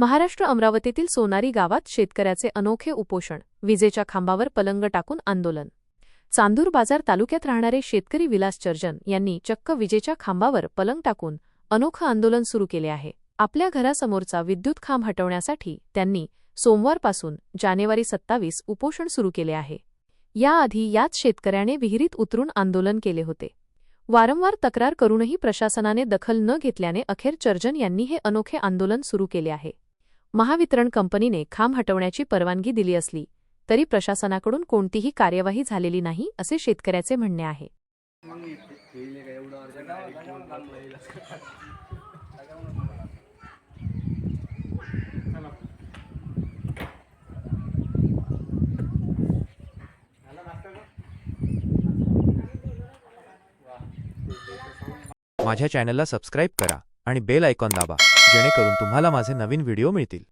महाराष्ट्र अमरावतीतील सोनारी गावात शेतकऱ्याचे अनोखे उपोषण विजेच्या खांबावर पलंग टाकून आंदोलन. चांदूर बाजार तालुक्यात राहणारे शेतकरी विलास चर्जन यांनी चक्क विजेच्या खांबावर पलंग टाकून अनोखं आंदोलन सुरू केले आहे. आपल्या घरासमोरचा विद्युत खांब हटवण्यासाठी त्यांनी सोमवारपासून जानेवारी सत्तावीस उपोषण सुरू केले आहे. याआधी याच शेतकऱ्याने विहिरीत उतरून आंदोलन केले होते. वारंवार तक्रार करूनही प्रशासनाने दखल न घेतल्याने अखेर चर्जन यांनी हे अनोखे आंदोलन सुरू केले आहे. महावितरण कंपनीने खांब हटवण्याची परवानगी दिली असली तरी प्रशासनाकडून कोणतीही कार्यवाही झालेली नाही असे शेतकऱ्याचे म्हणणे आहे. माझ्या चॅनलला सबस्क्राईब करा आणि बेल आयकॉन दाबा जेणेकरून तुम्हाला माझे नवीन व्हिडिओ मिळतील.